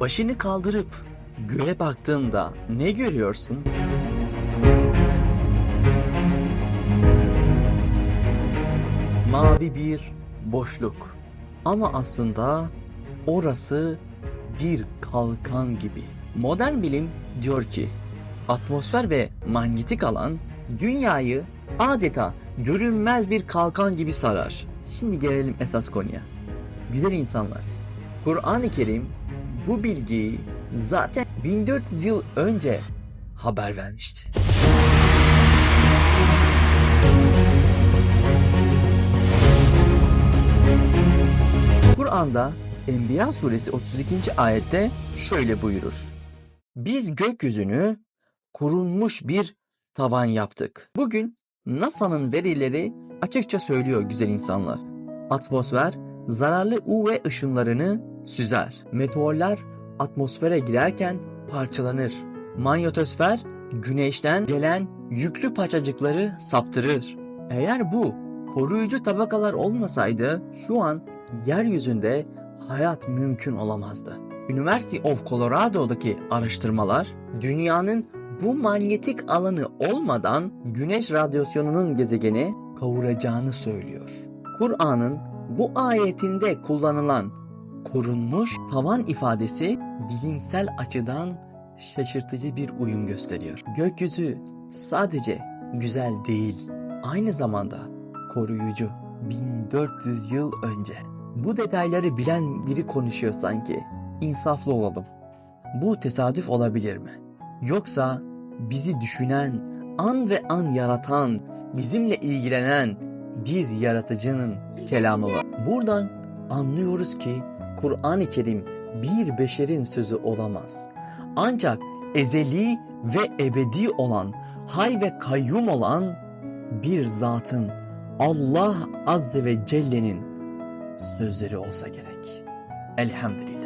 Başını kaldırıp göğe baktığında ne görüyorsun? Mavi bir boşluk. Ama aslında orası bir kalkan gibi. Modern bilim diyor ki atmosfer ve manyetik alan dünyayı adeta görünmez bir kalkan gibi sarar. Şimdi gelelim esas konuya. Güzel insanlar. Kur'an-ı Kerim bu bilgiyi zaten 1400 yıl önce haber vermişti. Kur'an'da Enbiya suresi 32. ayette şöyle buyurur. Biz gökyüzünü korunmuş bir tavan yaptık. Bugün NASA'nın verileri açıkça söylüyor güzel insanlar. Atmosfer zararlı UV ışınlarını süzer. Meteorlar atmosfere girerken parçalanır. Manyetosfer güneşten gelen yüklü parçacıkları saptırır. Eğer bu koruyucu tabakalar olmasaydı şu an yeryüzünde hayat mümkün olamazdı. University of Colorado'daki araştırmalar dünyanın bu manyetik alanı olmadan güneş radyasyonunun gezegeni kavuracağını söylüyor. Kur'an'ın bu ayetinde kullanılan korunmuş tavan ifadesi bilimsel açıdan şaşırtıcı bir uyum gösteriyor. Gökyüzü sadece güzel değil, aynı zamanda koruyucu. 1400 yıl önce. Bu detayları bilen biri konuşuyor sanki. İnsaflı olalım. Bu tesadüf olabilir mi? Yoksa bizi düşünen, an ve an yaratan, bizimle ilgilenen bir yaratıcının kelamı var. Buradan anlıyoruz ki Kur'an-ı Kerim bir beşerin sözü olamaz. Ancak ezeli ve ebedi olan, hay ve kayyum olan bir zatın Allah Azze ve Celle'nin sözleri olsa gerek. Elhamdülillah.